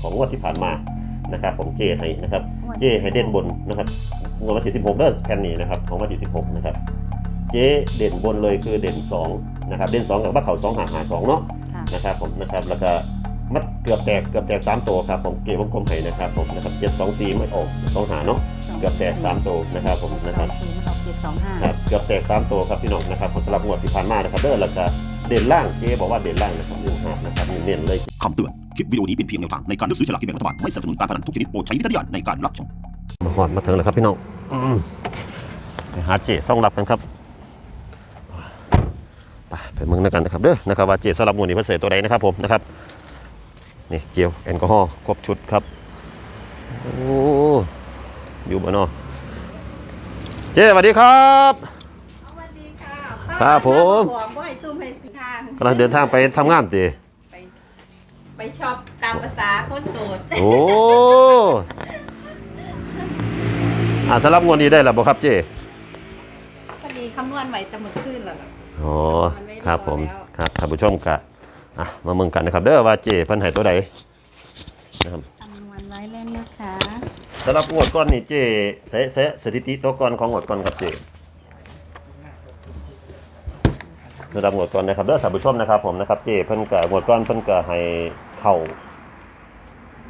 ของงวดที่ผ่านมานะครับผมเจให้นะครับ เจให้เด่นบนนะครับงวดวันที่16เด้อแผ่นนี้นะครับของวันที่16นะครับเจเด่นบนเลยคือเด่น2นะครับเด่น2กับว่าเขา2หาหา2เนาะค่ะนะครับผมนะครับแล้วก็มัดเกือบแตกเกือบแตกสามตัวครับผมเกวงกลมให้นะครับผมนะครับเจ็ดสองสี่ไม่ออกสองหาเนาะเกือบแตกสามตัวนะครับผมนะครับสองสี่มันออกเจ็ดสองห้าครับเกือบแตกสามตัวครับพี่น้องนะครับผมสำหรับงวดที่ผ่านมานะครับเด้อแล้วก็เด่นล่างเจ๊บอกว่าเด่นล่างนะครับหนึ่งห้านะครับเน้นๆเลยคำเตือน คลิปวิดีโอนี้เป็นเพียงแนวทางในการเลือกซื้อฉลากกินแบ่งรัฐบาลไม่สนับสนุนการพนันทุกชนิดโปรดใช้วิจารณญาณในการรับชมมาหอดมาถึงแล้วครับพี่น้องอืมไปหาเจ๊ซ่องรับกันครับไปไปเมืองด้วยกันนะครับเด้อนะครับว่าเจ๊สำหรับงวดนี้เพิ่นเสยตัวใดนะครับผมนะครับนี่เจลแอลกอฮอล์ครบชุดครับโอ้อยู่บ่เนาะเจ๊สวัสดีครับสวัสดีค่ะครับผมป้าบ่ให้ซุ่มให้สิทางกำลังเดินทางไปทำงานเจ๊ ไปไปชอบตามภาษาคนโสดโอ้อ่าสำหรับงวดนี้ได้แล้วบ่ครับเจ๊พอดีคำนวณไว้แตะมึกขึ้นแล้วล่ะ อ๋อมันไม่ครับผมพอแล้ว ครับท่านผู้ชมกะอะมาเมืองกันนะครับ เด้อว่าเจเพิ่นให้ตัวใดนะครับคำนวณไว้เล่นนะคะสำหรับงวดก้อนนี่เจเสะเสะสถิติตัวก้อนของงวดก้อนครับเจสำหรับงวดก้อนนะครับเด้อท่านผู้ชมนะครับผมนะครับเจเพิ่นกะงวดก้อนเพิ่นกะให้ เข้า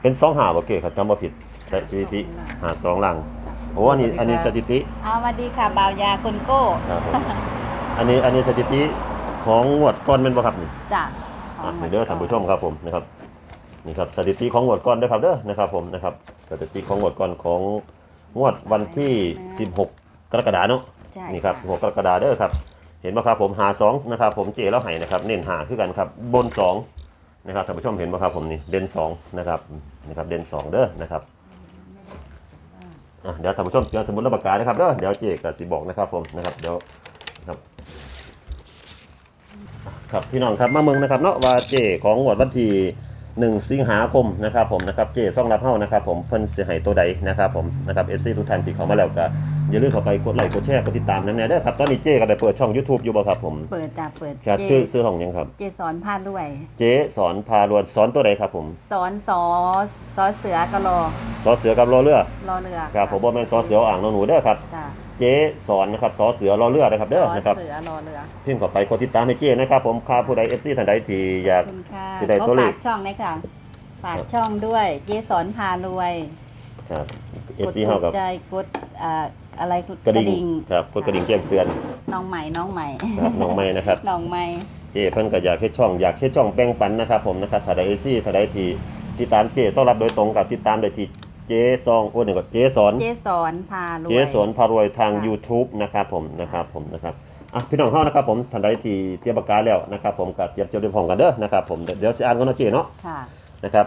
เป็นสองหาบ่เกครับจำบ่ผิดสถิติหาสองหลังโอ้อันนี้อันนี้สถิติเอาสวัสดีค่ะบ่าวยาคนโก้ครับผมอันนี้อันนี้สถิติของงวดก้อนเป็นบ่ครับนี่จ้ะอะนี่เด้อท่านผู้ชมครับผมนะครับนี่ครับสถิติของงวดก้อนเด้อครับเด้อนะครับผมนะครับสถิติของงวดก้อนของงวดวันที่ 16 กรกฎาเนาะใช่นี่ครับ 16 กรกฎาเด้อครับ เห็นไหมครับผมหาสองนะครับผมเจแล้วไห้นะครับ เน้นหาคือกันครับ บนสอง นะครับท่านผู้ชมเห็นไหมครับผมนี่เด่นสองนะครับนี่ครับเด่นสองเด้อนะครับอะเดี๋ยวท่านผู้ชมเจอสมุดรับประกาศนะครับเด้อเดี๋ยวเจกับสิบอกนะครับผมนะครับเดี๋ยวครับครับพี่น้องครับมาเมืองนะครับเนาะว่าเจของงวดวันที่1สิงหาคมนะครับผมนะครับเจซ่องรับเฮ้านะครับผมเพิ่นเสียหายตัวใดนะครับผมนะครับเอฟซีทุกท่านที่เขามาแล้วก็ อย่าลืมเข้าไปกดไลค์กดแชร์กดติดตามนั่นแน่เด้อครับตอนนี้เจก็ได้เปิดช่อง YouTube อยู่บ่ครับผมเปิดจ้ะเปิดครับเจชื่อชื่อของหยังครับ เจสอนพาด้วย เจสอนพารวนสอนตัวใดครับผมสอนสอสอเสือกะรอสอเสือกับรอเรือรอเรือครับผมบ่แม่นสอเสืออ่างนอนหนูเด้อครับ จ้ะเจสอนนะครับสอเสือรอเรือนะครับสเด้ออนะครับเสือรอเรือพิมพ์เข้าไปกดติดตามให้เจนะครับผมค่าผู้ใด FC ท่านใดที่อยากขอบคุณค่ะสิได้ตัวเลขขอฝากช่องเลยค่ะฝากช่องด้วย เจสอนพารวยครับ กด FC ถูเฮากกับ ใจกดอ่า อะไรกระดิ่งครับกดกระดิ่งแจ้งเตือนน้องใหม่น้องใหม่ครับน้องไม้นะครับน้องใหม่เจเพิ่นก็อยากเฮ็ดช่องอยากเฮ็ดช่องแบ่งปันนะครับผมนะครับถ้าได้เอซี่ถ้าได้ที่ติดตามเจซ่องรับโดยตรงกับติดตามได้ที่เจซองโอ้หนึ่งก็เจสอนเจสอนพารวยเจสอนพารวยทางค่ะ YouTube นะครับผมนะครับผมนะครับอะพี่น้องเฮานะครับผมท่านใดที่เตรียมปากกาแล้วนะครับผมก็เตรียมจดเตรียมพร้อมกันเด้อนะครับผมเดี๋ยวเดี๋ยวสิอ่านกันเนาะเจเนาะค่ะนะครับ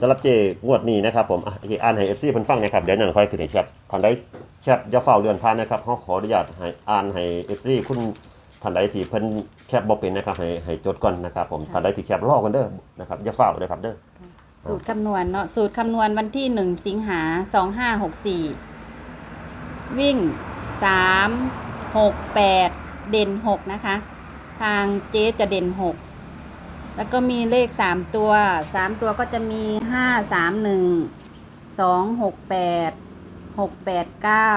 สำหรับเจงวดนี้นะครับผมอะเจอ่านให้ FC เพิ่นฟังหนะครับเดี๋ยวนั่นค่อยขึ้นให้แคปท่านใดแคปอย่าเฝ้าเลื่อนผ่านนะครับเฮาขออนุญาตให้อ่านให้ FC คุณท่านใดที่เพิ่นแคปบ่เป็นนะครับให้ให้จดก่อนนะครับผมท่านใดที่แคปรอกันเด้อนะครับอย่าเฝ้าเด้อครับเด้อสูตรคำนวณเนาะสูตรคำนวณวันที่หนึ่งสิงหาสองห้าหกสี่วิ่งสามหกแปดเด่นหกนะคะ ทางเจ๊จะเด่นหก แล้วก็มีเลขสามตัวสามตัวก็จะมีห้าสามหนึ่งสองหกแปดหกแปดเก้า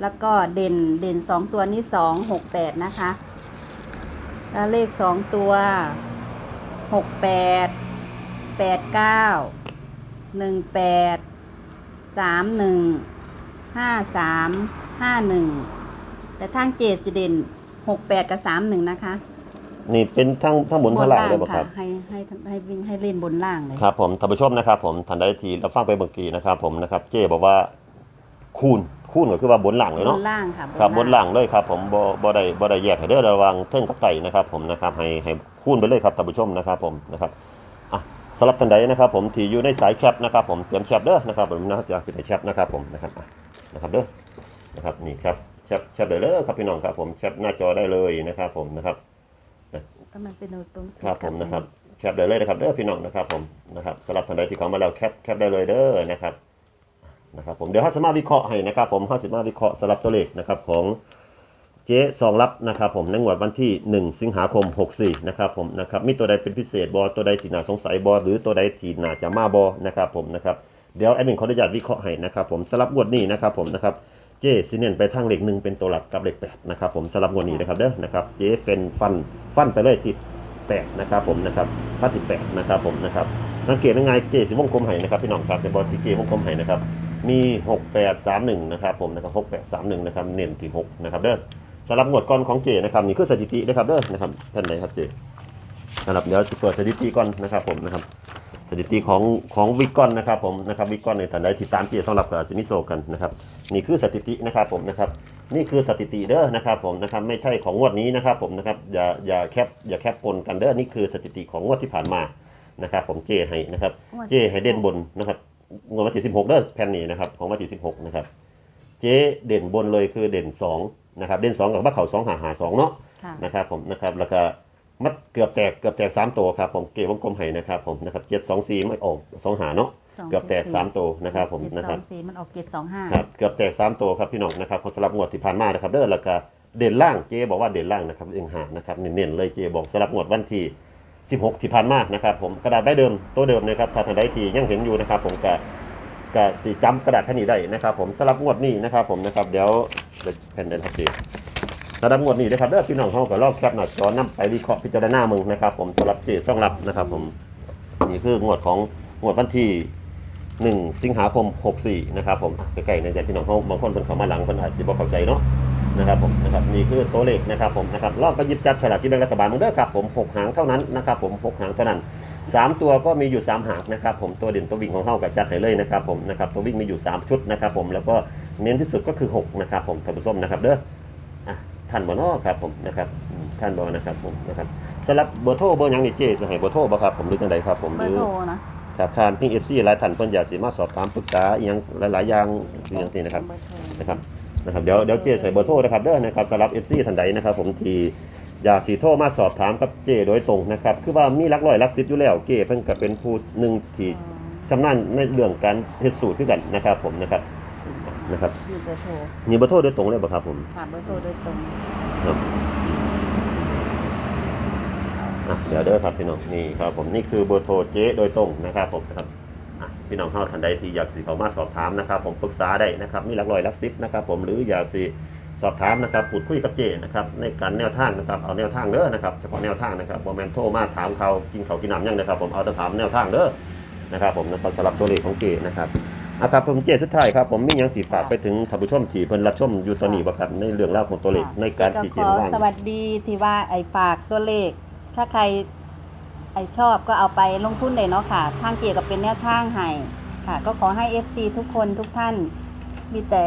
แล้วก็เด่นเด่นสองตัวนี้สองหกแปดนะคะ แล้วเลขสองตัวหกแปดแปดเก้าหนึ่งแปดสามหนึ่งห้าสามห้าหนึ่งแต่ทางเจดจะเด่นหกแปดกับสามหนึ่งนะคะ นี่เป็นทั้งทั้งบนทั้งล่างเลยบ่คค่ะรับ ให้ให้ให้วิ่งให้เล่นบนล่างเลยครับผมท่านผู้ชมนะครับ ผมท่านใดที่รับฟังไปเมื่อกี้นะครับ ผมนะครับเจบอกว่าคูณคูณก็คือว่าบนหลังเลยบเนาะนล่างค่ะครับบนหลังเลยครับ ผมบ่บ่ได้บ่ได้แยกให้เด้อระวังเทิงกับไตนะครับ ผมนะครับให้ให้คูณไปเลยครับท่านผู้ชมนะครับ ผมนะครับอะสำหรับท่านใดนะครับ ผมที่อยู่ในสายแคปนะครับ ผมเตรียมแคปเด้อนะครับผมนะเสียเป็นให้แคปนะครับ ผมนะครับอะนะครับเด้อนะครับนี่ครับแชปแชปได้เลยครับพี่น้องครับ ผมแชปหน้าจอได้เลยนะครับ ผมนะครับ ก็มันเป็นตรงสูตครับผมกันะครับแคปได้เลยนะครับเด้อพี่น้องนะครับผมนะครับสำหรับท่านใดที่เข้ามาแล้วแคปแคปได้เลยเด้อนะครับนะครับผมเดี๋ยวห้าสามารถวิเคราะห์ให้นะครับผมห้าสามารถวิเคราะห์สำหรับตัวเลขนะครับของเจ๊สองรับนะครับผมในงวดวันที่ 1 สิงหาคม 64นะครับผมนะครับมีตัวใดเป็นพิเศษบอตัวใดที่น่าสงสัยบอหรือตัวใดที่น่าจะมาบอนะครับผมนะครับเดี๋ยวแอดมินขออนุญาตวิเคราะห์ให้นะครับผมสำหรับงวดนี้นะครับผมนะครับ เจ๊สิเน้นไปทางเลขหนึ่งเป็นตัวหลักกับเลขแปดนะครับผมสำหรับงวดนี้นะครับเด้อนะครับเจเฟนฟันฟันไปเลยที่แปดนะครับผมนะครับพาติแปดนะครับผมนะครับสังเกตยังไงเจสิวงกลมไห้นะครับพี่น้องครับในบอลที่เจวงกลมไห้นะครับมี 6831 นะครับผมนะครับ6831 นะครับเน้นที่6นะครับเด้อสำหรับงวดก่อนของเจนะครับนี่คือสถิตินะครับเด้อนะครับท่านไหนครับเจสำหรับเดี๋ยวจะเปิดสถิติก่อนนะครับผมนะครับ สถิติของของวิกกอนนะครับผมนะครับวิกกอนในฐานใดที่ตามเจสำหรับกับซิมิโซกันนะครับนี่คือสถิตินะครับผมนะครับนี่คือสถิติเด้อนะครับผมนะครับไม่ใช่ของงวดนี้นะครับผมนะครับอย่าอย่าแคปอย่าแคปปนกันเด้อนี่คือสถิติของงวดที่ผ่านมานะครับผมเจให้นะครับเจให้เด่นบนนะครับงวดวันที่16เด้อแผ่นนี้นะครับของวันที่16นะครับเจเด่นบนเลยคือเด่น2นะครับเด่น2กับว่าเขา2หาหา2เนาะค่ะนะครับผมนะครับแล้วก็ มัดเกือบแตกเกือบแตก3ตัวครับผมเกวงกลมให้นะครับผมนะครับ7 2 4ไม่ออก2หาเนาะสงเกือบแตก3ตัวนะครับผมเจ็ดนะสคอรับงสี่มันออกเจ็ดสองห้าครับเกือบแตกสามตัวครับพี่น้องนะครับของสำหรับงวดที่ผ่านมานะครับเด้อแล้วก็เด่นล่างเจบอกว่าเด่นล่างนะครับเองหานะครับเน้นๆเลยเจบอกสำหรับงวดวันที่ 16 ที่ผ่านมานะครับผมกระดาษใบเดิมตัวเดิมนะครับถ้าท่านใดที่ยังเห็นอยู่นะครับผมก็ก็สีจำกระดาษแผ่นนี้ได้นะครับผมสำหรับงวดนี้นะครับผมนะครับเดี๋ยวเดี๋ยวแผ่นเดินครับเจ สำหรับงวดนี้นะครับเด้อพี่น้องเขาก็ลอกแคปหน้าจอนํไปวิเคราะห์พิจารณามึงนะครับ ผมสำหรับเจซ่องรับนะครับ ผมนี่คืองวดของงวดวันที่1สิงหาคม 64 นะครับผมใกล้ๆในใจพี่น้องเขาบางคนเป็นเขามาหลังเป็นอาจสิบ่เข้าใจเนาะนะครับผมนะครับนี่คือตัวเลขนะครับผมนะครับลองไปหยิบจับฉลากกินแบ่งรัฐบาลมึงเด้อครับผม6หางเท่านั้นนะครับผม6หางเท่านั้น 3 ตัวก็มีอยู่ 3 หางนะครับผมตัวเด่นตัววิ่งของเฮากับจัดให้เลยนะครับผมนะครับตัววิ่งมีอยู่ 3 ชุดนะครับผมแล้วก็เน้นที่สุดก็คือ 6 นะครับผมท่านผู้ชมนะครับเด้อ ท่านบ่เนาะครับผมนะครับอืมท่านบ่นะครับผมนะครับสำหรับเบอร์โทรเบอร์หยังนี่เจ๊สิให้เบอร์โทรบ่ครับผมหรือจังไดครับผมเบหอรือร์โทรนะครับทานพิงเอฟซีหลายท่านเพิ่นอยากสิมาสอบถามปรึกษาอหยังหลายๆอย่างอหยังสินะครับ เบอร์โทร นะครับนะครับเดี๋ยวเดี๋ยวเจใส่เบอร์โทรนะครับเด้อนะครับสำหรับ FC ท่านใดนะครับผมที่อยากสิโทรมาสอบถามกับเจโดยตรงนะครับคือว่ามีหลักร้อยหลักสิบอยู่แล้วเจเพิ่นก็เป็นผู้หนึ่งที่ชำนาญในเรื่องการเฮ็ดสูตรคือกันนะครับผมนะครับ นะครับมีเบอร์โทรมีเบอร์โทรโดยตรงเลยบ่ครับผมค่ะเบอร์โทรโดยตรงครับอะเดี๋ยวเด้อครับพี่น้องนี่ครับผมนี่คือเบอร์โทรเจ๊โดยตรงนะครับผมนะครับอะพี่น้องเข้าทันใดที่อยากสิเข้ามาสอบถามนะครับ ผมปรึกษาได้นะครับมีหลักร้อยหลักสิบนะครับ ผมหรืออยากสิสอบถามนะครับพูดคุยกับเจนะครับในการแนวทางนะครับเอาแนวทางเด้อนะครับเฉพาะแนวทางนะครับบอแมนโทรมาถามเขากินเขาวกินน้ำยังนะครับ ผมเอาแต่ถามแนวทางเด้อนะครับ ผมนะครับสำหรับตัวเลขของเจนะครับ อะครับผมเจสุดท้ายครับผมมีหยังสิฝากไปถึงท่านผู้ชมที่เพิ่นรับชมอยู่ตอนนี้บ่ครับในเรื่องราวของตัวเลขในการก็ที่เจขอว่าง สวัสดีที่ว่าไอ้ฝากตัวเลข ถ้าใครไอ้ชอบก็เอาไปลงทุนได้เนาะค่ะ ทางเกี่ยวกับเป็นแนวทางให้ค่ะ ก็ขอให้ FC ทุกคนทุกท่าน มีแต่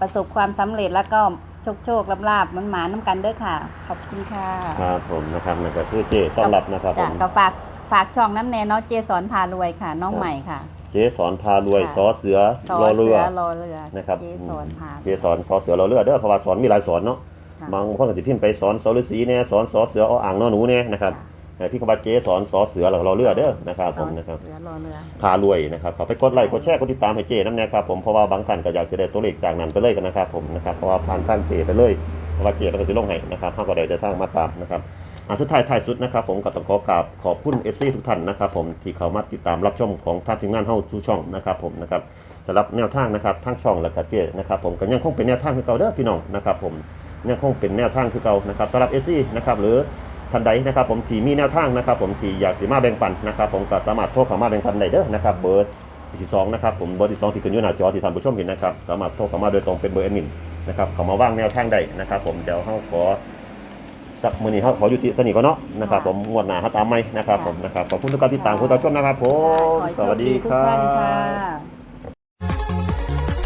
ประสบความสำเร็จแล้วก็โชคโชคลาบลาบมันหมาน้ำกันเด้อค่ะ ขอบคุณค่ะครับผมนะครับนั่นก็คือเจสำหรับนะครับผจ้ะม ก็ฝากฝากช่องน้ำแน่เนาะเจสอนพารวยค่ะ น้องครับใหม่ค่ะ เจสอนพารวยค่ะ สอเสือสอรอเรือรอเรือนะครับ เจสอนพา เจสอนสอเสือรอเรือเด้อเพราะว่าสอนมีหลายสอนเนาะค่ะ บางคนก็สิพิมพ์ไปสอนสอฤาษีเนี่ยสอนสอเสือออ่างนอหนูเนี่ยนะครับแต่พี่คำว่าเจสอนสอเสือแล้วก็รอเรือเด้อนะครับผมนะครับเสือรอเรือ พารวยนะครับขอไปกดไลค์กดแชร์กดติดตามให้เจน้ำแน่ครับผมเพราะว่าบางท่านก็อยากจะได้ตัวเลขจากนั้นไปเลยกันนะครับผมนะครับเพราะว่าผ่านทางเจไปเลยเพราะว่าเจก็จะลงให้นะครับเขาก็ได้เดินทางมาตามนะครับ อะสุดท้ายท้ายสุดนะครับผมก็ต้องขอกราบขอบคุณ FC ทุกท่านนะครับผมที่เข้ามาติดตามรับชมของทางทีมงานเฮาทุกช่องนะครับผมนะครับสำหรับแนวทางนะครับทางช่องและก็เจนะครับผมก็ยังคงเป็นแนวทางคือเก่าเด้อพี่น้องนะครับผมยังคงเป็นแนวทางคือเก่านะครับสำหรับ FC นะครับหรือท่านใดนะครับผมที่มีแนวทางนะครับผมที่อยากสิมาแบ่งปันนะครับผมก็สามารถโทรเข้ามาแบ่งปันได้เด้อนะครับเบอร์ที่สองนะครับผมเบอร์ที่สองที่ขึ้นอยู่หน้าจอที่ท่านผู้ชมเห็นนะครับสามารถโทรเข้ามาโดยตรงเป็นเบอร์แอดมินนะครับเข้ามาว่างแนวทางได้นะครับผมเดี๋ยวเฮาขอ สักมื้อนี้เฮาขอยุติสนิทก่อนเนาะนะครับผมงวดหน้าเฮาตามใหม่นะครับผมนะครับขอบคุณทุกการติดตามคุณผู้ชมนะครับผมขอให้สวัสดีโชครัทุกท่านค่ะบ